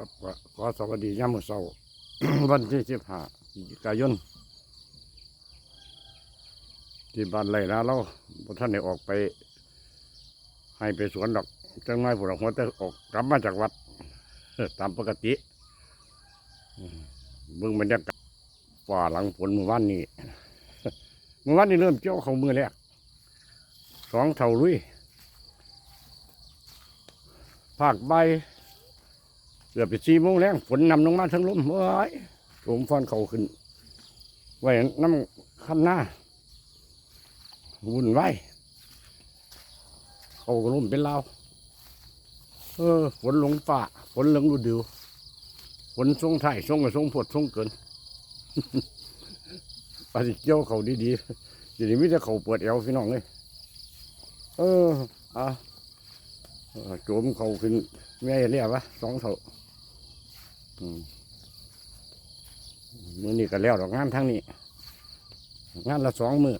ครับก็ขอสวัสดียามมือเช้าวันที่สิบห้าพฤศจิกายนที่บ้านไรนะเราท่านได้ออกไป ให้ไปสวนดอกจังไงผู้หลักหัวแต่ออกกลับมาจากวัดตามปกติมเบิ่งบรรยากาศฝ่าหลังฝนเมื่อวานนี้เมื่อวานนี้เริ่มเจ้าเขามือแรกสองเท่าลุยภาคใบ เกือบไปสี่โมงแล้วฝนนำลงมาทั้งลมเว้ยโถมฟอนเขาขึ้น ไว้น้ำขั้นหน้าวุ่นไว้เขาก็ลมเป็นเลาเออฝนลงฝ่าฝนเหลงดูดิวฝนทรงไทยทรงกับทรงผดทรงเกินปฏิเกี่ยวเขาดีๆทีนี้มิจะเขาเปิดเอวพี่น้องเลยเอออะโจมเขาขึ้นแม่เรียกวะสองเท่าอืม มือนี้ก็แล้วดอกงานทั้งนี้ งานละสองมือ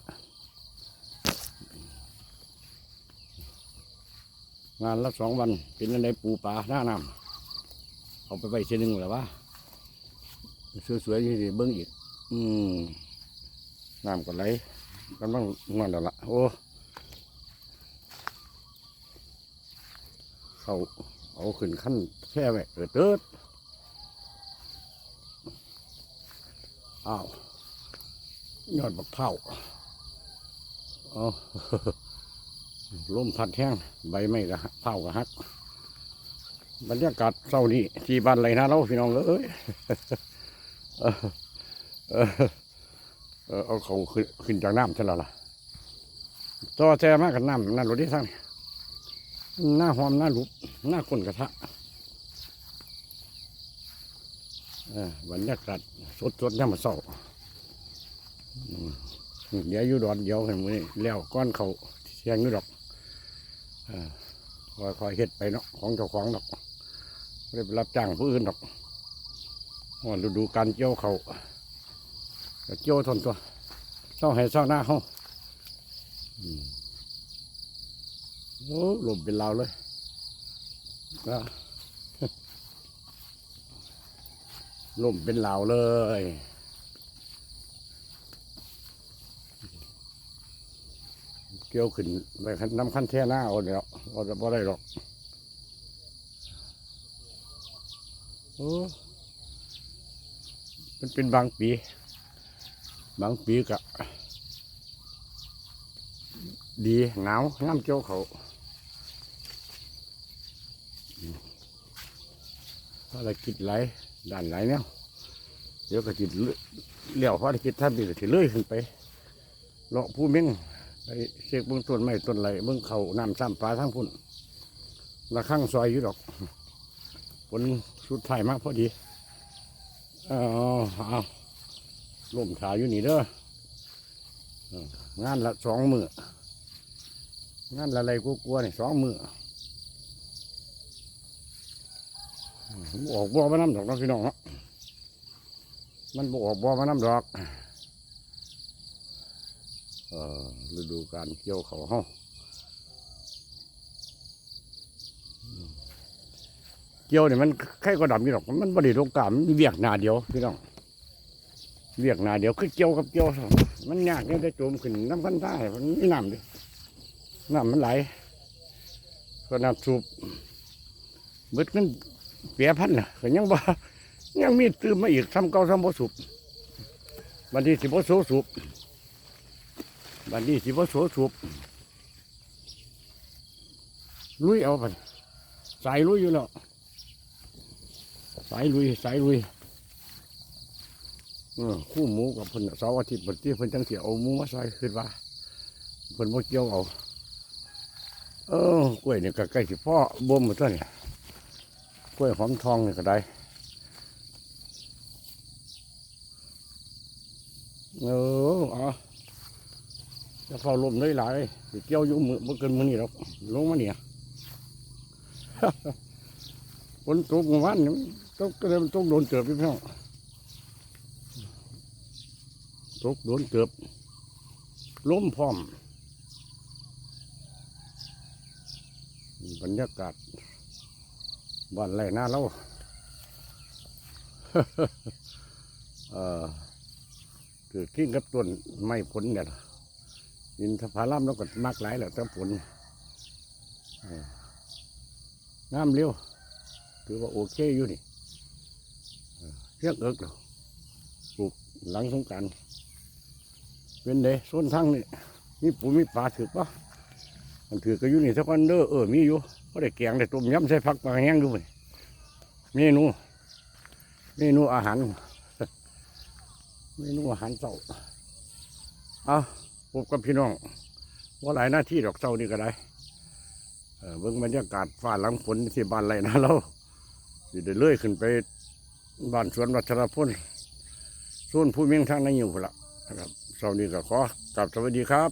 งานละสองวัน เป็นอะไรปูปลาหน้าน้ำเอาไปไปเชนึงหรือวะสวยๆที่เบิ้งอีก อืมน้ำก็ไหลกำลังงอนแล้วละโอ้เขาเอาขึ้นขั้นแค่ไว้เออเติด อ้าวยอดบักเผาเอาลมพัดแห้งใบไม้ก็เผาก็หักบรรยากาศเศร้านี้ที่บ้านไรนะเราพี่น้องเอ้ยเออเออเอาเขาขึ้นขึ้นจากน้ำใช่แล้วล่ะต่อแจมากกับน้ำนั่นรถที่ทั้งนี่หน้าหอมหน้าลุบหน้าก้นกระทะ เออ บรรยากาศสดสดๆเนี่ามาเศร้าเดี๋ยวอยู่ดอนเดียวเห็นมือนี่แล้วก้อนเขาเชียงนี่ดอกเออคอยๆเฮ็ดไปเนาะของเจ้าของดอกไม่ได้ไปรับจ้างผู้อื่นดอกว่าฤดูการเกี่ยวเขาเกี่ยวทนตัวเศร้าให้เศร้าหน้าเขาโอ้ลมเป็นลาวเลยนะ ล่มเป็นเหลาเลย เกี่ยวขึ้นไปคันน้ำขั้นแท่หน้าเอาเดี๋ยวเอาจะบ่ได้หรอกโอ้มันเป็นบางปี บางปีกะดีหนาวน้ำเกี่ยวเขาอะไรกิดไหล ด้านไหลเนี่ยเดี๋ยวก็จิตเลี้ยวพระคิดท่านดีก็สิเลื่อยขึ้นไปเลาะผู้เม่งไปเช็คเบื้องต้นไม้ต้นไหลเบื้องเขาน้ำซ้ำปลาทั้งพุ่นละข้างซอยอยู่ดอกฝนสุดท้ายมากพอดีเอาเอาล่มขาอยู่นี่เด้องานละสองมืองานละอะไรกูกลัวนี่สองมือ ออกบ่อมาน้ำดอกเนาะพี่น้องเนาะมันบออกบ่อมาน้ำดอกเอ่อฤดูการเกี่ยวเขาวเฮาอืมเกี่ยวเนี่ยมันใครก็ดำนี่หรอกมันบริโภคกรรมมันเวียกหนาเดียวพี่น้องเวียกหนาเดียวคือเกี่ยวกับเกี่ยวมันยากเนี่ยจะจมขึ้นน้ำพันท่ามันไม่น้ำดิน้ำมันไหลก็น้ำสูบเบิดมัน เปียพันน่ะก็ยังบ่ยังมีตื้มมาอีกทำเก่าทำบ่สูบบันทีสิบ่โซสูบบันทีสิบ่โซสูบลุยเอาไปสายลุยอยู่แล้วสายลุยสายลุยเออคู่หมูกับเพิ่นเสาร์อาทิตย์เพิ่นที่เพิ่นจังเสียเอาหมูมาใส่ขึ้นว่าเพิ่นบ่เกี่ยวเอา เออกล้วยนี่ก็ใกล้สิพ่อบ่มมดแล้วเนี่ย กล้วยหอมทองนี่ก็ได้เออเอจะเข้าลมได้หลายสิเกี่ยวอยู่มือบ่เกินมือนี่หรอกลงมาเนี่ยฝนตกเมื่อวานนี่มันตกก็เลยมันตกโดนเติบพี่น้องตกโดนเติบล้มพร้อม บรรยากาศ บ้านไรหน้าเราเอ่อคือกิ้งกับต้นไม้ผลเนี่ยอินทผลัมแล้วก็มากหลายแหละแต่ผลน้ำเร็วถือว่าโอเคอยู่นี่เรียกเอิกแล้วปลูกหลังสงกรารเป็นเด้ส้นทั้งนี่มีปูมีปลาถือปะมันถือก็อยู่นี่สักวันเด้อเออมีอยู่ ก็ได้แกงได้ต้มยำใส่ผักปลาแห้งด้วยเมนูเมนูอาหารเมนูอาหารเจ้าเอาพบกับพี่น้องว่าหลายหน้าที่ดอกเจ้านี่ก็ได้เออเบิ่งบรรยากาศฟ้าหลังฝนที่บ้านไรนะเราสิได้เลื่อยขึ้นไปบ้านสวนวัชรพลส่วนผู้เมียงทางนั้นอยู่พุ่นละครับเช้านี้ก็ขอกลับสวัสดีครับ